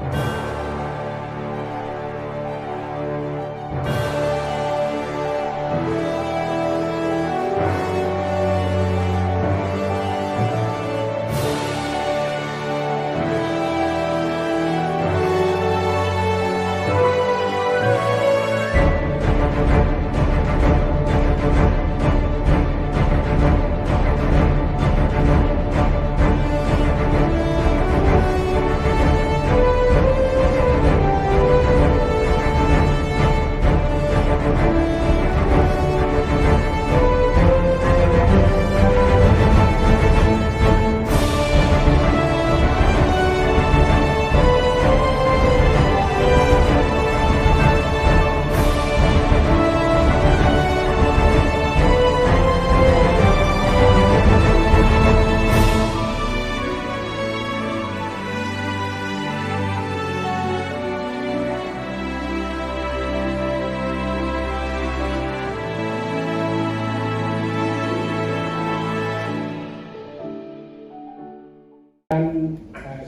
you การ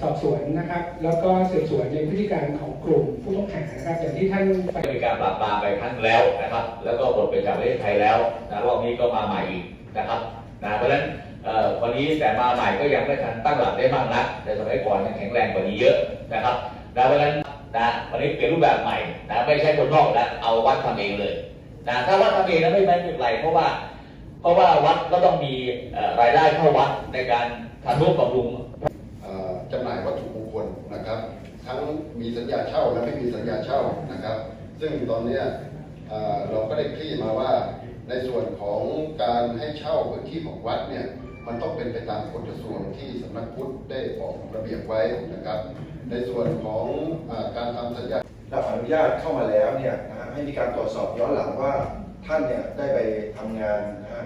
สอบสวนนะครับ แล้วก็สืบสวนในพฤติการของกลุ่มผู้ต้องหานะครับ อย่างที่ท่านไปมีการปราบปรามไปครั้งแล้วนะครับ แล้วก็หมดไปจากประเทศไทยแล้วนะรอบนี้ก็มาใหม่อีกนะครับนะเพราะฉะนั้นเอ่อวันนี้แต่มาใหม่ก็ยังไม่ทันตั้งหลักได้มากนักแต่สมัยก่อนยังแข็งแรงกว่านี้เยอะนะครับนะเพราะฉะนั้นนะวันนี้เปลี่ยนรูปแบบใหม่นะไม่ใช่คนนอกแล้วเอาวัดทำเองเลยนะถ้าวัดทำเองนะไม่ไม่เป็นไรเพราะว่า เพราะว่าวัดก็ต้องมีรายได้เข้าวัดในการทำนุบำรุง เอ่อจำหน่ายวัตถุมงคลนะครับ ทั้ง มีสัญญาเช่าและไม่มีสัญญาเช่านะครับ ซึ่งตอนนี้เราก็ได้คลี่มาว่าในส่วนของการให้เช่าพื้นที่ของวัดเนี่ยมันต้องเป็นไปตามกฎกระทรวงที่สำนักพุทธได้ออกระเบียบไว้นะครับ ในส่วนของอการทำสัญญารับอนุญาตเข้ามาแล้วเนี่ยนะฮะให้มีการตรวจสอบย้อนหลังว่าท่านเนี่ยได้ไปทำงานนะฮะ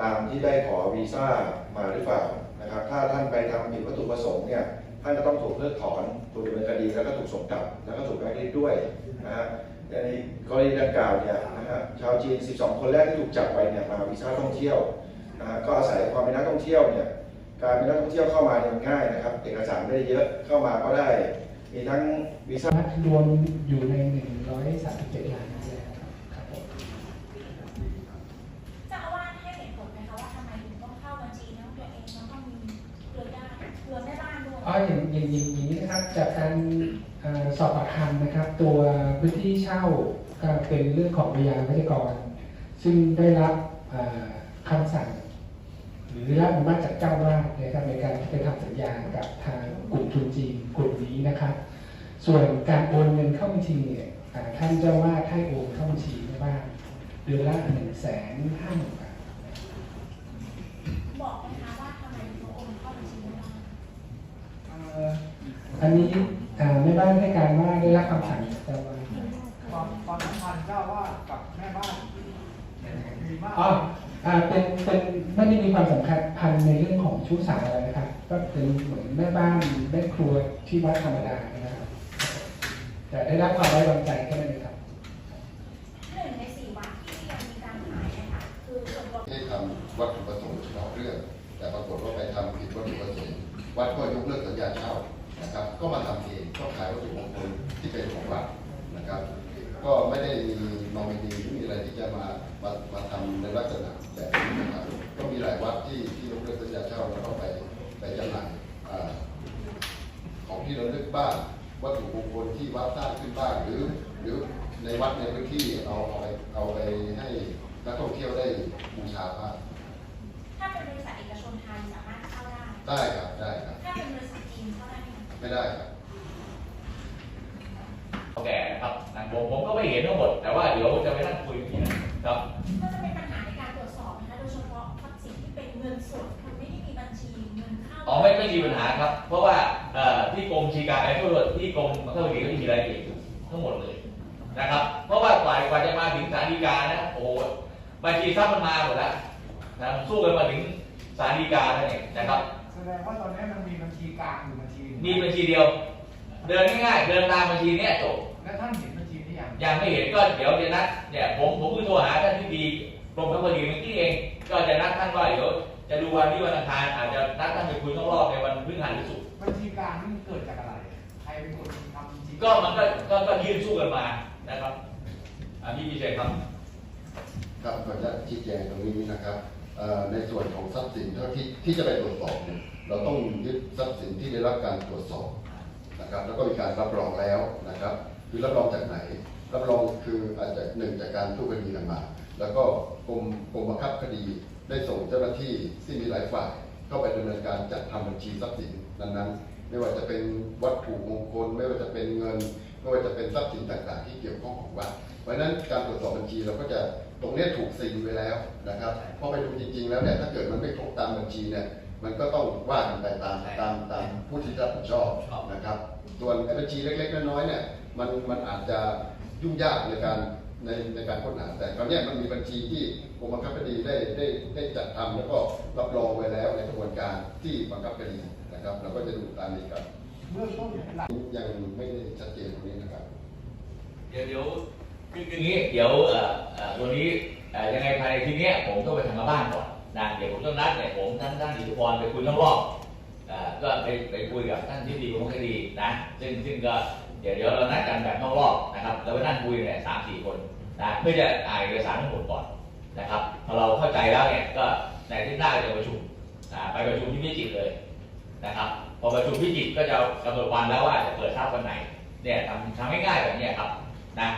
ตามที่ได้ขอวีซ่ามาหรือเปล่านะครับ ถ้าท่านไปทำผิดวัตถุประสงค์เนี่ย ท่านก็ต้องถูกเพิกถอนถูกดำเนินคดีแล้วก็ถูกส่งกลับ แล้วก็ถูกแบล็คลิสต์ด้วยนะฮะในกรณีดังกล่าวเนี่ยนะฮะชาวจีน 12 คนแรกที่ถูกจับไปเนี่ยมาวีซ่าท่องเที่ยวนะฮะก็อาศัยความเป็นนักท่องเที่ยวเนี่ยการเป็นนักท่องเที่ยวเข้ามาเนี่ยมันง่ายนะครับ เอกสารไม่ได้เยอะเข้ามาก็ได้ มีทั้งวีซ่ารวมอยู่ใน 137ล้าน อ๋ออย่างอย่างอย่างนี้นะครับ จากการสอบปากคำนะครับ ตัวพื้นที่เช่าก็เป็นเรื่องของพยานวัจกร ซึ่งได้รับเอ่อคำสั่ง หรือได้รับอนุมัติจากเจ้าวาดนะครับในการไปทำสัญญากับทางกลุ่มทุนจีนกลุ่มนี้นะครับ ส่วนการโอนเงินเข้าบัญชีเนี่ยท่านเจ้าวาดให้โอนเข้าบัญชีแม่บ้านเดือนละหนึ่งแสนห้าหมื่นบาท บอกไหมคะว่าทำไมถึงต้องโอนเข้าบัญชีแม่บ้าน เอ่อ อันนี้อ่าแม่บ้านให้การว่าได้รับคำสั่งจากเจ้าวาดความความสัมพันธ์เจ้าว่ากับแม่บ้านดีมากอ๋ออ่าเป็นเป็นไม่ได้มีความสำคัญพันในเรื่องของชู้สาวอะไรนะครับ ก็เป็นเหมือนแม่บ้านแม่ครัวที่วัดธรรมดานะครับแต่ได้รับความไว้วางใจแค่นั้นเองครับหนึ่งในสี่วัดที่ยังมีการขายเนะคะคือส่วนรวมให้ทำวัตถุประสงค์เฉพาะเรื่อง แต่ปรากฏว่าไปทำผิดวัตถุประสงค์วัดก็ยกเลิกสัญญาเช่า นะครับ ก็มาทำเองก็ขายวัตถุมงคลที่เป็นของวัดนะครับ ก็ไม่ได้มีนอมินีหรือมีอะไรที่จะมามามาทำในลักษณะแบบนี้นะครับ ก็มีหลายวัดที่ที่ยกเลิกสัญญาเช่าแล้วก็ไปไปจำหน่ายอ่าของที่ระลึกบ้างวัตถุมงคลที่วัดสร้างขึ้นบ้างหรือ หรือในวัดในพื้นที่เอาเอาไปเอาไปให้นักท่องเที่ยวได้บูชาพระถ้าเป็นบริษัทเอกชนไทยสามารถเข้าได้ ได้ครับ ได้ครับ ถ้าเป็นบริษัทจีนเข้าได้ไหมคะ ไม่ได้ครับแก่นะครับนะผมผมก็ไม่เห็นทั้งหมด แต่ว่าเดี๋ยวจะไปนั่งคุยกันนะครับ ก็จะเป็นปัญหาในการตรวจสอบนะคะโดยเฉพาะทรัพย์สินที่เป็นเงินสดมันไม่ได้มีบัญชีเงินเข้าอ๋อไม่ไม่มีปัญหาครับ เพราะว่าเอ่อที่กรมชีการไอ้ทุกที่กรมบังคับคดีก็มีรายละเอียดอยู่ทั้งหมดเลยนะครับ เพราะว่ากว่ากว่าจะมาถึงศาลฎีกานะโอ้โหบัญชีทรัพย์มันมาหมดแล้วนะสู้กันมาถึงศาลฎีกาแล้วเนี่ยนะครับ แสดงว่าตอนนี้มันมีบัญชีกลางอยู่บัญชีหนึ่ง มีบัญชีเดียว เดินง่ายๆ เดินตามบัญชีเนี้ยจบ แล้วท่านเห็นบัญชีนี้ยังยังไม่เห็นก็เดี๋ยวจะนัดเนี่ยผมผมคือโทรหาท่านที่ดีกรมบังคับคดีเมื่อกี้เอง ก็จะนัดท่านว่าเดี๋ยวจะดูวันนี้วันอังคารอาจจะนัดท่านไปคุยข้างรอบในวันพฤหัสหรือศุกร์บัญชีกลางนี่มันเกิดจากอะไร ใครเป็นคนทำจริงก็มันก็ก็ก็ยื่นสู้กันมานะครับอันนี้พี่เชยครับ ครับขออนุญาตชี้แจงตรงนี้นะครับเอ่อ ในส่วนของทรัพย์สินท,ที่ที่จะไปตรวจสอบเนี่ยเราต้องยึดทรัพย์สินที่ได้รับการตรวจสอบนะครับแล้วก็มีการรับรองแล้วนะครับคือรับรองจากไหน รับรองคืออาจจะหนึ่งจากการสู้คดีกันมาแล้วก็กรมกรมบังคับคดีได้ส่งเจ้าหน้าที่ที่มีหลายฝ่าย เข้าไปดำเนินการจัดทำบัญชีทรัพย์สินนั้นๆ ไม่ว่าจะเป็นวัตถุมงคล ไม่ว่าจะเป็นเงิน ไม่ว่าจะเป็นทรัพย์สินต่างๆ ที่เกี่ยวข้องของวัดเพราะฉะนั้นการตรวจสอบบัญชีเราก็จะ ตรงเนี้ยถูกซีลไว้แล้วนะครับพอไปดูจริงๆแล้วเนี่ยถ้าเกิดมันไม่ครบตามบัญชีเนี่ยมันก็ต้องว่ากันไปตามตามตามผู้ที่รับผิดชอบนะครับส่วนไอ้บัญชีเล็กๆน้อยๆเนี่ยมันมันอาจจะยุ่งยากในการในในการค้นหาแต่คราวเนี้ยมันมีบัญชีที่กรมบังคับคดีได้ได้ได้จัดทำแล้วก็รับรองไว้แล้วในกระบวนการที่บังคับคดีนะครับ เราก็จะดูตามนี้ครับเบื้องต้นหลักยังไม่ได้ชัดเจนตรงนี้นะครับ เดี๋ยวเดี๋ยวคือคืออย่างนี้เดี๋ยวเอ่อเอ่อ ตัวนี้ยังไงภายในทีนี้ผมต้องไปทำมาบ้านก่อนนะเดี๋ยวผมต้องนัดเนี่ยผมท่านท่านอิทธิพรไปคุยทั้งรอบก็ไปไปคุยกับท่านที่ดีของคดีนะซึ่งซึ่งก็เดี๋ยวเดี๋ยวเรานัดกันแบบนอกรอบนะครับแล้วไปนั่งคุยเนี่ยสามสี่คนนะเพื่อจะอ่านเอกสารทั้งหมดก่อนนะครับพอเราเข้าใจแล้วเนี่ยก็ในที่หน้าจะประชุมไปประชุมที่พิจิตรเลยนะครับพอประชุมพิจิตรก็จะกำหนดวันแล้วว่าจะเปิดทราบวันไหนเนี่ยทำทำง่ายๆแบบนี้ครับนะ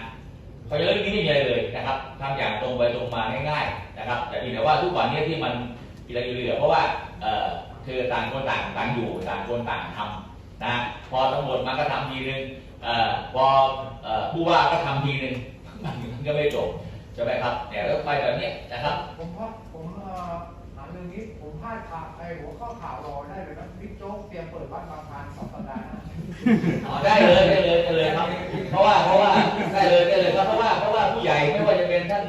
เพราะฉะนั้นเรื่องนี้ไม่มีอะไรเลยนะครับทำอย่างตรงไปตรงมาง่ายๆนะครับ แต่เพียงแต่ว่าทุกวันนี้ที่มันอิระอิเรือเพราะว่าเออคือต่างคนต่างต่างอยู่ต่างคนต่างทำนะพอตำรวจมาก็ทำทีนึงเอ่อพอผู้ว่าก็ทำทีนึงมันก็ไม่จบใช่ไหมครับเนี่ยแล้วไปแบบนี้นะครับ ผมพลาผมหาเรื่องนี้ผมพลาดข่าวไอ้หัวข้อข่าวรอได้เลยนะบิ๊กโจ๊กเตรียมเปิดวัดบางพานสองสัปดาห์ อ๋อได้เลยได้เลยได้เลยครับ เพราะว่าเพราะว่าได้เลยได้เลยครับเพราะว่าเพราะว่าผู้ใหญ่ไม่ว่าจะเป็นท่าน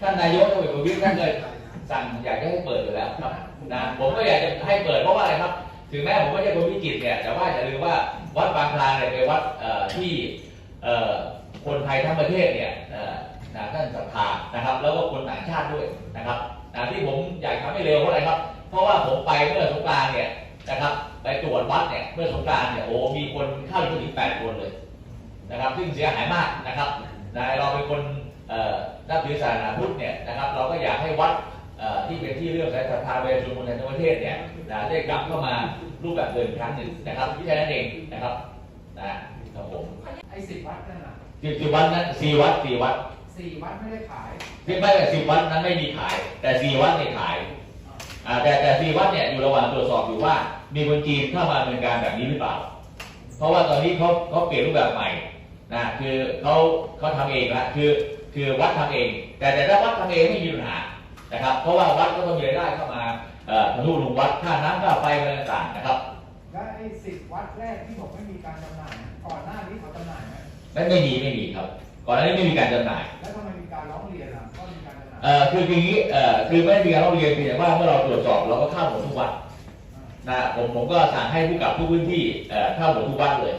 ท่านนายกท่านเอกประวิตรท่านเลยสั่งอยากจะให้เปิดอยู่แล้วครับนะผมก็อยากจะให้เปิดเพราะว่าอะไรครับ ถึงแม้ผมไม่ใช่คนพิจิตรเนี่ยแต่ว่าอย่าลืมว่าวัดบางคลานเนี่ยเป็นวัดที่คนไทยทั้งประเทศเนี่ยนะท่านศรัทธานะครับ แล้วก็คนต่างชาติด้วยนะครับที่ผมอยากทำให้เร็วเพราะอะไรครับ เพราะว่าผมไปเมื่อสงกรานเนี่ย นะครับ ไปตรวจวัดเนี่ยเมื่อสงกรานต์เนี่ยโอ้มีคนเข้าไปถึงแปดคนเลยนะครับ ซึ่งเสียหายมากนะครับนะเราเป็นคนเอ่อนับถือศาสนาพุทธเนี่ยนะครับ เราก็อยากให้วัดเอ่อที่เป็นที่เรื่องสายศรัทธาประชาชนคนไทยทั้งประเทศเนี่ยนะได้กลับเข้ามารูปแบบเดิมอีกครั้งหนึ่งนะครับแค่นั้นเองนะครับนะครับผมไอ้สิบวัดนั่นน่ะสิบสิบวัดนั้นสี่วัดสี่วัดสี่วัดไม่ได้ขายที่ไม่แต่สิบวัดนั้นไม่มีขาย แต่สี่วัดเนี่ยขายอ่า แต่แต่สี่วัดเนี่ยอยู่ระหว่างตรวจสอบอยู่ว่า มีคนจีนเข้ามาดำเนินการแบบนี้หรือเปล่า เพราะว่าตอนนี้เขาเขาเปลี่ยนรูปแบบใหม่นะคือเขาเขาทำเองละคือคือวัดทำเอง แต่แต่ถ้าวัดทำเองไม่มีปัญหานะครับ เพราะว่าวัดก็ต้องมีรายได้เข้ามาเอ่อทะลุลงวัดค่าน้ำค่าไฟอะไรต่างๆนะครับและไอ้สิบวัดแรกที่บอกไม่มีการจำหน่ายนะก่อนหน้านี้เขาจำหน่ายไหมไม่ไม่มีไม่มีครับ ก่อนหน้านี้ไม่มีการจำหน่าย แล้วทำไมมีการร้องเรียน เอ่อคืออย่างนี้เอ่อคือไม่ได้มีการร้องเรียนเพียงแต่ว่าเมื่อเราตรวจสอบเราก็เข้าหมดทุกวัดนะผมผมก็สั่งให้ผู้กับทุกพื้นที่เอ่อเข้าหมดทุกวัดเลย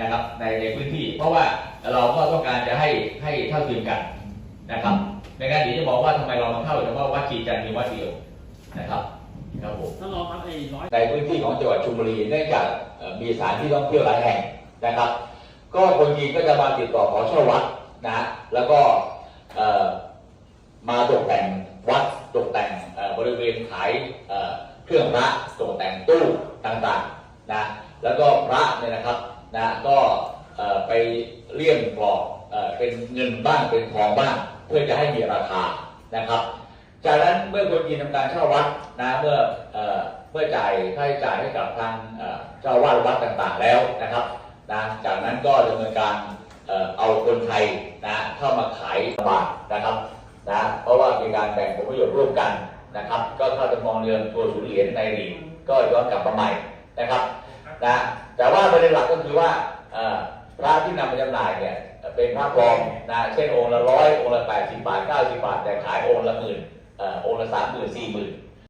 นะครับในในพื้นที่ เพราะว่าเราก็ต้องการจะให้ให้เท่าเทียมกันนะครับในการเดี๋ยวจะบอกว่าทำไมเรามาเข้าเฉพาะวัดชีจันทร์มีวัดเดียวนะครับครับผมท่านรองครับไอ้ร้อยในพื้นที่ของจังหวัดชลบุรีเนื่องจากเอ่อมีสถานที่ท่องเที่ยวหลายแห่งนะครับ ก็คนจีนก็จะมาติดต่อขอเช่าวัดนะแล้วก็เอ่อ มาตกแต่งวัดตกแต่งบริเวณขายเครื่องพระตกแต่งตู้ต่างๆนะแล้วก็พระเนี่ยนะครับนะก็ไปเลี่ยมกรอบเอ่อเป็นเงินบ้างเป็นทองบ้างเพื่อจะให้มีราคานะครับ จากนั้นเมื่อคนจีนทำการเช่าวัดนะเมื่อเอเมื่อจ่ายค่าใช้จ่ายให้กับทางเจ้าวาดวัดต่างๆแล้วนะครับนะจากนั้นก็ดำเนินการเอ่อเอาคนไทยนะเข้ามาขายบาทนะครับ นะเพราะว่ามีการแบ่งผลประโยชน์ร่วมกันนะครับ ก็เข้าจะมองเรื่องตัวศูนย์เหรียญในหรีกก็ย้อนกลับมาใหม่นะครับนะแต่ว่าประเด็นหลักก็คือว่าพระที่นำมาจำหน่ายเนี่ยเป็นพระปลอมนะเช่นองค์ละร้อยองค์ละแปดสิบบาทเก้าสิบบาท แต่ขายองค์ละหมื่นองค์ละสามหมื่นสี่หมื่น